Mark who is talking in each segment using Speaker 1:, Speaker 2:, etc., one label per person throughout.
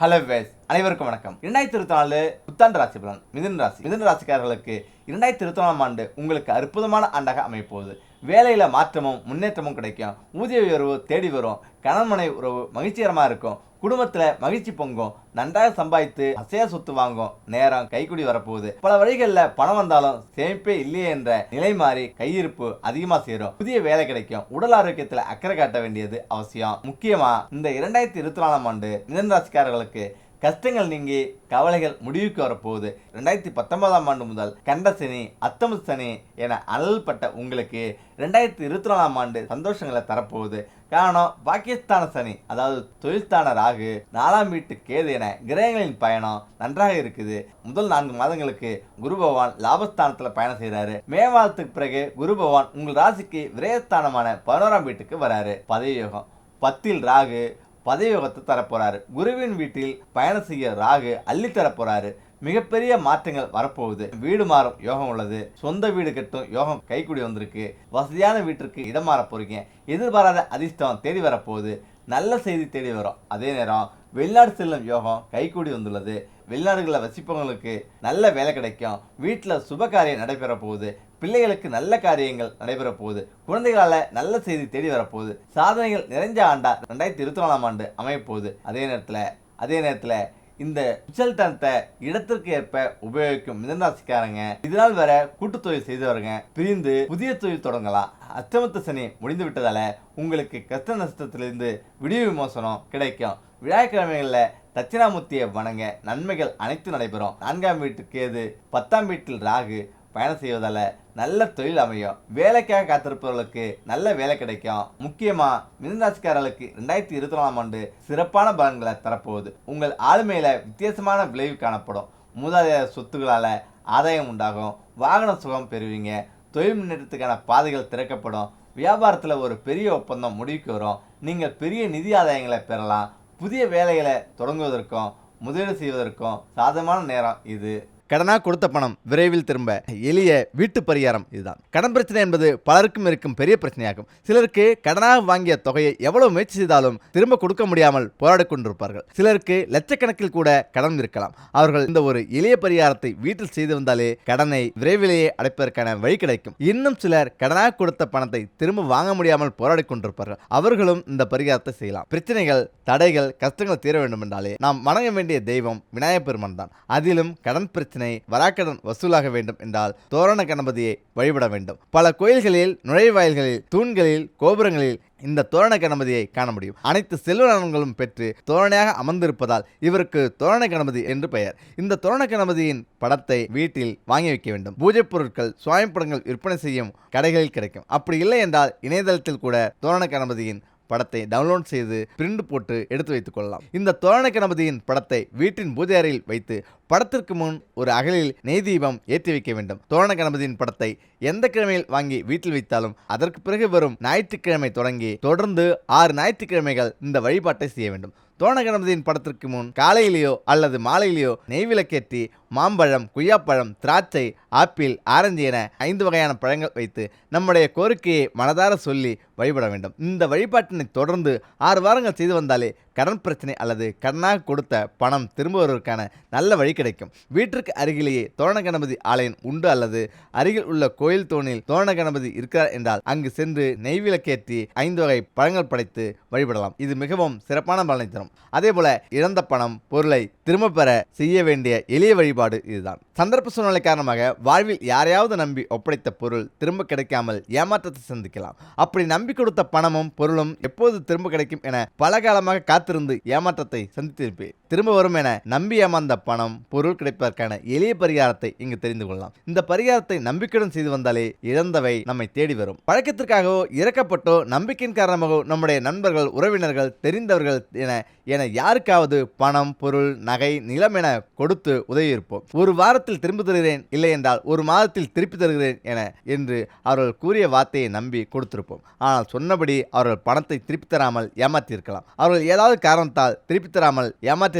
Speaker 1: Hello ways அனைவருக்கும் வணக்கம். இரண்டாயிரத்தி இருபத்தி நாலு புத்தாண்டு ராசி பலன் மிதன் ராசி. மிதன் ராசிக்காரர்களுக்கு இரண்டாயிரத்தி இருபத்தி நாலாம் ஆண்டு உங்களுக்கு அற்புதமான ஆண்டாக அமைப்போகுது வேலையில் மாற்றமும் முன்னேற்றமும் கிடைக்கும். ஊதிய உயர்வு தேடி வரும். கணவன் உறவு மகிழ்ச்சிகரமாக இருக்கும். குடும்பத்தில் மகிழ்ச்சி பொங்கும். நன்றாக சம்பாதித்து அசையா சொத்து வாங்கும். நேரம் கைக்குடி வரப்போகுது. பல வழிகளில் பணம் வந்தாலும் சேமிப்பே இல்லையே என்ற நிலை மாறி கையிருப்பு அதிகமாக சேரும். புதிய வேலை கிடைக்கும். உடல் ஆரோக்கியத்தில் அக்கறை காட்ட வேண்டியது அவசியம். முக்கியமாக இந்த இரண்டாயிரத்தி இருபத்தி நாலாம் ஆண்டு மிதன ராசிக்காரர்களுக்கு கஷ்டங்கள் நீங்கி கவலைகள் முடிவுக்கு வரப்போகுது. ரெண்டாயிரத்தி பத்தொன்பதாம் ஆண்டு முதல் கண்ட சனி அத்தம சனி என அனல்பட்ட உங்களுக்கு ரெண்டாயிரத்தி இருபத்தி நாலாம் ஆண்டு சந்தோஷங்களை தரப்போகுது. காரணம் பாகிஸ்தான சனி அதாவது தொழில்தான ராகு நாலாம் வீட்டு கேது என கிரகங்களின் பயணம் நன்றாக இருக்குது. முதல் நான்கு மாதங்களுக்கு குரு பகவான் லாபஸ்தானத்தில் பயணம் செய்கிறாரு மே மாதத்துக்கு பிறகு குரு பகவான் உங்கள் ராசிக்கு விரயஸ்தானமான பதினோராம் வீட்டுக்கு வராரு. பதவி யோகம். பத்தில் ராகு பதவி யோகத்தை தரப்போறாரு. குருவின் வீட்டில் பயணம் செய்ய ராகு அள்ளி தரப்போறாரு. மிகப்பெரிய மாற்றங்கள் வரப்போகுது. வீடு மாறும் யோகம் உள்ளது. சொந்த வீடு கட்டும் யோகம் கைக்கூடி வந்திருக்கு. வசதியான வீட்டிற்கு இடம் மாற போறீங்க. எதிர்பாராத அதிர்ஷ்டம் தேடி வரப்போகுது. நல்ல செய்தி தேடி வரும். அதே நேரம் வெளிநாடு செல்லும் யோகம் கைக்கூடி வந்துள்ளது. வெளிநாடுகளில் வசிப்பவங்களுக்கு நல்ல வேலை கிடைக்கும். வீட்டில் சுப காரியம் நடைபெற போகுது. பிள்ளைகளுக்கு நல்ல காரியங்கள் நடைபெற போகுது. குழந்தைகளால் நல்ல செய்தி தேடி வரப்போகுது சாதனைகள் நிறைஞ்ச ஆண்டா ரெண்டாயிரத்தி இருபத்தி நாலாம் ஆண்டு அமையப்போகுது அதே நேரத்தில் அதே நேரத்தில் இந்த உச்சல்தனத்தை இடத்திற்கு ஏற்ப உபயோகிக்கும் மிதனராசிக்காரங்க இதனால் வர கூட்டு தொழில் செய்தவருங்க. பிரிந்து புதிய தொழில் தொடங்கலாம். அச்சமத்த சனி முடிந்து விட்டதால உங்களுக்கு கஷ்ட நஷ்டத்திலிருந்து விடிய விமோசனம் கிடைக்கும். விழாக்கிழமைகளில் தட்சிணாமூர்த்தியை வணங்க நன்மைகள் அனைத்தும் நடைபெறும். நான்காம் வீட்டு கேது பத்தாம் வீட்டில் ராகு பயணம் செய்வதால் நல்ல தொழில் அமையும். வேலைக்காக காத்திருப்பவர்களுக்கு நல்ல வேலை கிடைக்கும். முக்கியமாக மிதனராசிக்காரர்களுக்கு ரெண்டாயிரத்தி இருபத்தி நாலாம் ஆண்டு சிறப்பான பலன்களை தரப்போகுது. உங்கள் ஆளுமையில் வித்தியாசமான விளைவு காணப்படும். மூதாதைய சொத்துகளால் ஆதாயம் உண்டாகும். வாகன சுகம் பெறுவீங்க. தொழில் முன்னேற்றத்துக்கான பாதைகள் திறக்கப்படும். வியாபாரத்தில் ஒரு பெரிய ஒப்பந்தம் முடிவுக்கு வரும். நீங்கள் பெரிய நிதி ஆதாயங்களை பெறலாம். புதிய வேலைகளை தொடங்குவதற்கும் முதலீடு செய்வதற்கும் சாதகமான நேரம் இது. கடனாக கொடுத்த பணம் விரைவில் திரும்ப எளிய வீட்டு பரிகாரம் இதுதான். கடன் பிரச்சனை என்பது பலருக்கும் இருக்கும் பெரிய பிரச்சனையாகும். சிலருக்கு கடனாக வாங்கிய தொகையை எவ்வளவு முயற்சி செய்தாலும் திரும்ப கொடுக்க முடியாமல் போராடி கொண்டிருப்பார்கள். சிலருக்கு லட்சக்கணக்கில் கூட கடன் இருக்கலாம். அவர்கள் இந்த ஒரு எளிய பரிகாரத்தை வீட்டில் செய்து வந்தாலே கடனை விரைவிலேயே அடைப்பதற்கான வழி கிடைக்கும். இன்னும் சிலர் கடனாக கொடுத்த பணத்தை திரும்ப வாங்க முடியாமல் போராடி கொண்டிருப்பார்கள். அவர்களும் இந்த பரிகாரத்தை செய்யலாம். பிரச்சனைகள் தடைகள் கஷ்டங்கள் தீர வேண்டும் என்றாலே நாம் வணங்க வேண்டிய தெய்வம் விநாயகப் பெருமான் தான். அதிலும் கடன் பிரச்சனை வராக்கடன் வசூலாக வேண்டும் என்றால் தோரண கணபதியை வழிபட வேண்டும். பல கோயில்களில் நுழைவாயில்களில் தூண்களில் கோபுரங்களில் இந்த தோரண கணபதியை காண முடியும். அனைத்து செல்வ நலன்களும் பெற்று தோரணையாக அமர்ந்திருப்பதால் இவருக்கு தோரண கணபதி என்று பெயர். இந்த தோரண கணபதியின் படத்தை வீட்டில் வாங்கி வைக்க வேண்டும். பூஜை பொருட்கள் சுவாமி படங்கள் விற்பனை செய்யும் கடைகளில் கிடைக்கும். அப்படி இல்லை என்றால் இணையதளத்தில் கூட தோரண கணபதியின் படத்தை டவுன்லோட் செய்து பிரிண்ட் போட்டு எடுத்து வைத்துக் கொள்ளலாம். இந்த தோரண கணபதியின் படத்தை வீட்டின் பூஜை அறையில் வைத்து படத்திற்கு முன் ஒரு அகலில் நெய் தீபம் ஏற்றி வைக்க வேண்டும். தோரண கணபதியின் படத்தை எந்த கிழமையில் வாங்கி வீட்டில் வைத்தாலும் அதற்கு பிறகு வரும் ஞாயிற்றுக்கிழமை தொடங்கி தொடர்ந்து ஆறு ஞாயிற்றுக்கிழமைகள் இந்த வழிபாட்டை செய்ய வேண்டும். தோணகணபதியின் படத்திற்கு முன் காலையிலேயோ அல்லது மாலையிலேயோ நெய்விளக்கேற்றி மாம்பழம் குய்யாப்பழம் திராட்சை ஆப்பிள் ஆரஞ்சு என ஐந்து வகையான பழங்கள் வைத்து நம்முடைய கோரிக்கையை மனதார சொல்லி வழிபட வேண்டும். இந்த வழிபாட்டினை தொடர்ந்து ஆறு வாரங்கள் செய்து வந்தாலே கடன் பிரச்சனை அல்லது கடனாக கொடுத்த பணம் திரும்ப வருவதற்கான நல்ல வழி கிடைக்கும். வீட்டிற்கு அருகிலேயே தோரண கணபதி ஆலயம் உண்டு அல்லது அருகில் உள்ள கோயில் தோணில் தோரண கணபதி இருக்கிறார் என்றால் அங்கு சென்று நெய் விளக்கேற்றி ஐந்து வகை பழங்கள் படைத்து வழிபடலாம். இது மிகவும் சிறப்பான பலனை தரும். அதே போல இழந்த பணம் பொருளை திரும்ப பெற செய்ய வேண்டிய எளிய வழிபாடு இதுதான். சந்தர்ப்ப சூழ்நிலை காரணமாக வாழ்வில் யாரையாவது நம்பி ஒப்படைத்த பொருள் திரும்ப கிடைக்காமல் ஏமாற்றத்தை சந்திக்கலாம். அப்படி நம்பி கொடுத்த பணமும் பொருளும் எப்போது திரும்ப கிடைக்கும் என பல காலமாக காத்து காத்திருந்து ஏமாற்றத்தை சந்தித்திருப்பேன் திரும்ப வரும் என நம்பி ஏமாந்த பணம் பொருள் கிடைப்பதற்கான எளிய பரிகாரத்தை இங்கு தெரிந்து கொள்ளலாம். இந்த பரிகாரத்தை நம்பிக்கையுடன் செய்து வந்தாலே இழந்தவை நம்மை தேடி வரும். பழக்கத்திற்காகவோ இறக்கப்பட்டோ நம்பிக்கையின் காரணமாகவோ நம்முடைய நண்பர்கள் உறவினர்கள் தெரிந்தவர்கள் என என யாருக்காவது பணம் பொருள் நகை நிலம் என கொடுத்து உதவியிருப்போம். ஒரு வாரத்தில் திரும்பி தருகிறேன் இல்லை என்றால் ஒரு மாதத்தில் திருப்பி தருகிறேன் என என்று அவர்கள் கூறிய வார்த்தையை நம்பி கொடுத்திருப்போம். ஆனால் சொன்னபடி அவர்கள் பணத்தை திருப்பி தராமல் ஏமாற்றியிருக்கலாம். அவர்கள் ஏதாவது காரணத்தால் திருப்பி தராமல்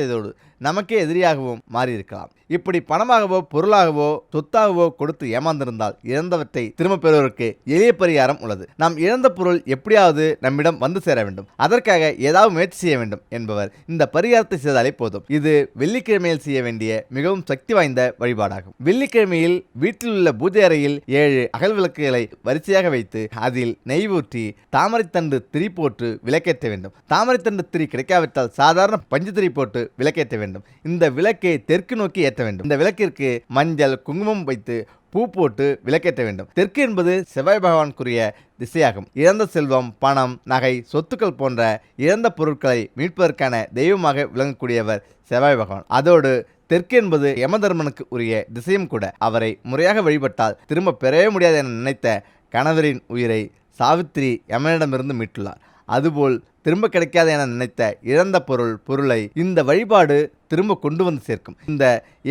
Speaker 1: てる。நமக்கே எதிரியாகவும் மாறியிருக்கலாம். இப்படி பணமாகவோ பொருளாகவோ சொத்தாகவோ கொடுத்து ஏமாந்திருந்தால் இழந்தவற்றை திரும்ப பெறுவதற்கு எளிய பரிகாரம் உள்ளது. நாம் இழந்த பொருள் எப்படியாவது நம்மிடம் வந்து சேர வேண்டும். அதற்காக ஏதாவது முயற்சி செய்ய வேண்டும் என்பவர் இந்த பரிகாரத்தை செய்தாலே போதும். இது வெள்ளிக்கிழமையில் செய்ய வேண்டிய மிகவும் சக்தி வாய்ந்த வழிபாடாகும். வெள்ளிக்கிழமையில் வீட்டில் உள்ள பூஜை அறையில் ஏழு அகல் விளக்குகளை வரிசையாக வைத்து அதில் நெய் ஊற்றி தாமரைத்தண்டு திரி போட்டு விளக்கேற்ற வேண்டும். தாமரைத்தண்டு திரி கிடைக்காவிட்டால் சாதாரண பஞ்சு திரி போட்டு விளக்கேற்ற வேண்டும். இந்த விளக்கை தெற்கு நோக்கி ஏற்ற வேண்டும். இந்த விளக்கிற்கு மஞ்சள் குங்குமம் வைத்து பூ போட்டு விளக்கேற்ற வேண்டும். தெற்கு என்பது செவ்வாய் பகவானுக்குரிய திசையாகும். இழந்த செல்வம் பணம் நகை சொத்துக்கள் போன்ற இழந்த பொருட்களை மீட்பதற்கான தெய்வமாக விளங்கக்கூடியவர் செவ்வாய் பகவான். அதோடு தெற்கு என்பது யமதர்மனுக்கு உரிய திசையும் கூட. அவரை முறையாக வழிபட்டால் திரும்ப பெறவே முடியாது என நினைத்த கணவரின் உயிரை சாவித்திரி யமனிடமிருந்து மீட்டுள்ளார். அதுபோல் திரும்ப கிடைக்காது என நினைத்த இழந்த பொருள் பொருளை இந்த வழிபாடு திரும்ப கொண்டு வந்து சேர்க்கும். இந்த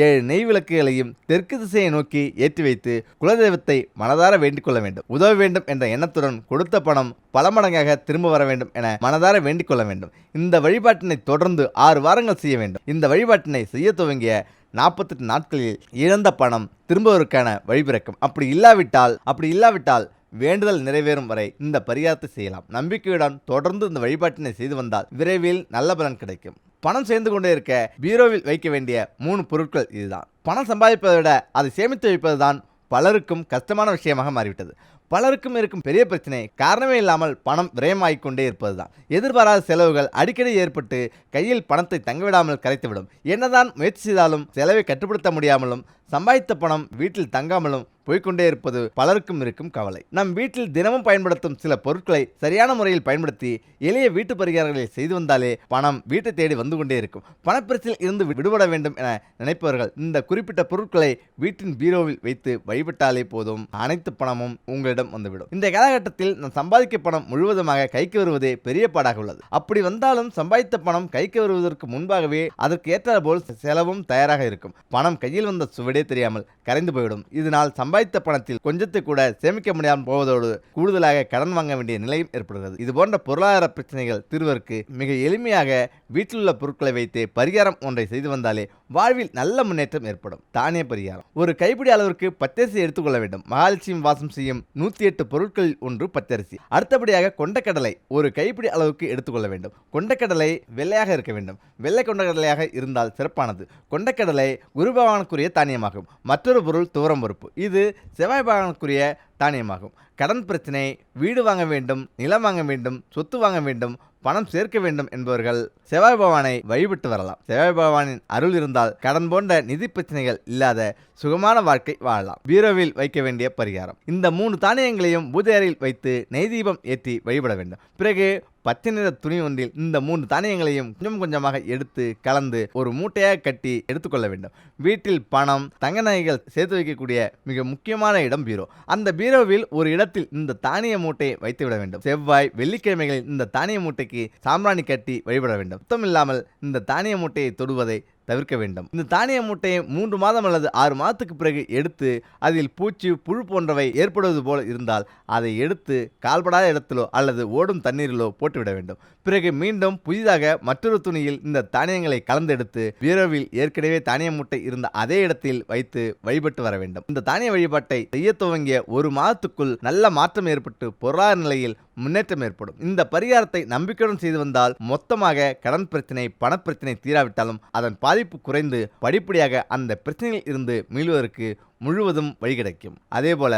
Speaker 1: ஏழு நெய் விளக்குகளையும் தெற்கு திசையை நோக்கி ஏற்றி வைத்து குலதெய்வத்தை மனதார வேண்டிக் கொள்ள வேண்டும். உதவ வேண்டும் என்ற எண்ணத்துடன் கொடுத்த பணம் பல மடங்காக திரும்ப வர வேண்டும் என மனதார வேண்டிக் கொள்ள வேண்டும். இந்த வழிபாட்டினை தொடர்ந்து ஆறு வாரங்கள் செய்ய வேண்டும். இந்த வழிபாட்டினை செய்ய துவங்கிய நாற்பத்தெட்டு நாட்களில் இழந்த பணம் திரும்புவதற்கான வழிபிறக்கும் அப்படி இல்லாவிட்டால் அப்படி இல்லாவிட்டால் வேண்டுதல் நிறைவேறும் வரை இந்த பரிகாரத்தை செய்யலாம். நம்பிக்கையுடன் தொடர்ந்து இந்த வழிபாட்டினை செய்து வந்தால் விரைவில் நல்ல பலன் கிடைக்கும். பணம் சேர்ந்து கொண்டே இருக்க பீரோவில் வைக்க வேண்டிய மூணு பொருட்கள் இதுதான். பணம் சம்பாதிப்பதை விட அதை சேமித்து வைப்பதுதான் பலருக்கும் கஷ்டமான விஷயமாக மாறிவிட்டது. பலருக்கும் இருக்கும் பெரிய பிரச்சனை காரணமே இல்லாமல் பணம் விரயமாகிக் கொண்டே இருப்பதுதான். எதிர்பாராத செலவுகள் அடிக்கடி ஏற்பட்டு கையில் பணத்தை தங்கவிடாமல் கரைத்துவிடும். என்னதான் முயற்சி செய்தாலும் செலவை கட்டுப்படுத்த முடியாமலும் சம்பாதித்த பணம் வீட்டில் தங்காமலும் போய்கொண்டே இருப்பது பலருக்கும் இருக்கும் கவலை. நம் வீட்டில் தினமும் பயன்படுத்தும் சில பொருட்களை சரியான முறையில் பயன்படுத்தி எளிய வீட்டு பரிகாரங்களை செய்து வந்தாலே பணம் வீட்டை தேடி வந்து கொண்டே இருக்கும். பணப்பிரச்சில் இருந்து விடுபட வேண்டும் என நினைப்பவர்கள் இந்த குறிப்பிட்ட பொருட்களை வீட்டின் பீரோவில் வைத்து வழிபட்டாலே போதும். அனைத்து பணமும் உங்களிடம் வந்துவிடும். இந்த காலகட்டத்தில் நம் சம்பாதிக்க பணம் முழுவதுமாக கைக்கு வருவதே பெரிய பாடாக உள்ளது. அப்படி வந்தாலும் சம்பாதித்த பணம் கைக்கு வருவதற்கு முன்பாகவே அதற்கு ஏற்றாறு போல் செலவும் தயாராக இருக்கும். பணம் கையில் வந்த சுவடி தெரியாமல் கரைந்து போய்விடும். இதனால் சம்பாதித்த பணத்தில் கொஞ்சத்தை கூட சேமிக்க முடியாமல் போவதோடு கூடுதலாக கடன் வாங்க வேண்டிய நிலையும் ஏற்படுகிறது. இது போன்ற பொருளாதார பிரச்சனைகள் தீர்வதற்கு மிக எளிமையாக வீட்டில் உள்ள பொருட்களை வைத்து பரிகாரம் ஒன்றை செய்து வந்தாலே வாழ்வில் நல்ல முன்னேற்றம் ஏற்படும். தானிய பரிகாரம். ஒரு கைப்பிடி அளவிற்கு பச்சரிசி எடுத்துக்கொள்ள வேண்டும். மகாலட்சுமி வாசம் செய்யும் நூத்தி எட்டு பொருட்களில் ஒன்று பச்சரிசி. அடுத்தபடியாக கொண்டக்கடலை ஒரு கைப்பிடி அளவுக்கு எடுத்துக்கொள்ள வேண்டும். கொண்டக்கடலை வெள்ளையாக இருக்க வேண்டும். வெள்ளை கொண்டக்கடலையாக இருந்தால் சிறப்பானது. கொண்டக்கடலை குருபவானுக்குரிய தானியமாக தானியமாகும் மற்றொரு பொருள் துவரம் பருப்பு. இது செவ்வாய் பகவானுக்குரிய தானியமாகும். கடன் பிரச்சனை வீடு வாங்க வேண்டும் நிலம் வாங்க வேண்டும் சொத்து வாங்க வேண்டும் பணம் சேர்க்க வேண்டும் என்பவர்கள் செவ்வாய் பகவானை வழிபட்டு வரலாம். செவ்வாய் பகவானின் அருள் இருந்தால் கடன் போன்ற நிதி பிரச்சனைகள் இல்லாத சுகமான வாழ்க்கை வாழலாம். பீரோவில் வைக்க வேண்டிய பரிகாரம். இந்த மூணு தானியங்களையும் பூஜை அறையில் வைத்து நெய் தீபம் ஏற்றி வழிபட வேண்டும். பிறகு பச்சை நிற துணி ஒன்றில் இந்த மூன்று தானியங்களையும் கொஞ்சம் கொஞ்சமாக எடுத்து கலந்து ஒரு மூட்டையாக கட்டி எடுத்துக்கொள்ள வேண்டும். வீட்டில் பணம் தங்க நகைகள் சேர்த்து வைக்கக்கூடிய மிக முக்கியமான இடம் பீரோ. அந்த பீரோவில் ஒரு இடத்தில் இந்த தானிய மூட்டையை வைத்துவிட வேண்டும். செவ்வாய் வெள்ளிக்கிழமைகளில் இந்த தானிய மூட்டைக்கு சாம்பிராணி கட்டி வழிபட வேண்டும். சுத்தம் இல்லாமல் இந்த தானிய மூட்டையை தொடுவதை தவிர்க்க வேண்டும். இந்த தானிய மூட்டையை மூன்று மாதம் அல்லது ஆறு மாதத்துக்கு பிறகு எடுத்து அதில் பூச்சி புழு போன்றவை ஏற்படுவது போல இருந்தால் அதை எடுத்து கால்படாத இடத்திலோ அல்லது ஓடும் தண்ணீரிலோ போட்டுவிட வேண்டும். பிறகு மீண்டும் புதிதாக மற்றொரு துணியில் இந்த தானியங்களை கலந்தெடுத்து பீரோவில் ஏற்கனவே தானிய மூட்டை இருந்த அதே இடத்தில் வைத்து வழிபட்டு வர வேண்டும். இந்த தானிய வழிபாட்டை செய்ய துவங்கிய ஒரு மாதத்துக்குள் நல்ல மாற்றம் ஏற்பட்டு பொருளாதார நிலையில் முன்னேற்றம் ஏற்படும். இந்த பரிகாரத்தை நம்பிக்கையுடன் செய்து வந்தால் மொத்தமாக கடன் பிரச்சனை பணப்பிரச்சனை தீராவிட்டாலும் அதன் பாதிப்பு குறைந்து படிப்படியாக அந்த பிரச்சனையில் இருந்து மீள்வதற்கு முழுவதும் வழி கிடைக்கும். அதே போல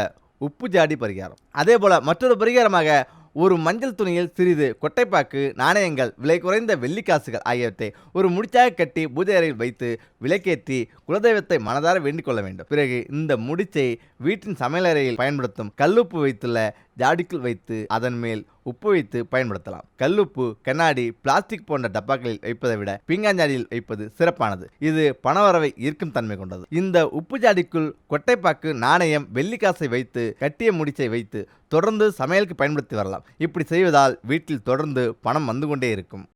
Speaker 1: உப்பு ஜாடி பரிகாரம். அதே போல மற்றொரு பரிகாரமாக ஒரு மஞ்சள் துணியில் சிறிது கொட்டைப்பாக்கு நாணயங்கள் விலை குறைந்த வெள்ளிக்காசுகள் ஆகியவற்றை ஒரு முடிச்சாக கட்டி பூஜை அறையில் வைத்து விலைக்கேற்றி குலதெய்வத்தை மனதார வேண்டிக் கொள்ள வேண்டும். பிறகு இந்த முடிச்சை வீட்டின் சமையலறையில் பயன்படுத்தும் கல்லுப்பு வைத்துள்ள ஜாடிக்குள் வைத்து அதன் மேல் உப்பு வைத்து பயன்படுத்தலாம். கல்லுப்பு கண்ணாடி பிளாஸ்டிக் போன்ற டப்பாக்களில் வைப்பதை விட பீங்காஞ்சாடியில் வைப்பது சிறப்பானது. இது பணவரவை ஈர்க்கும் தன்மை கொண்டது. இந்த உப்பு ஜாடிக்குள் கொட்டைப்பாக்கு நாணயம் வெள்ளிக்காசை வைத்து கட்டிய முடிச்சை வைத்து தொடர்ந்து சமையலுக்கு பயன்படுத்தி வரலாம். இப்படி செய்வதால் வீட்டில் தொடர்ந்து பணம் வந்து கொண்டே இருக்கும்.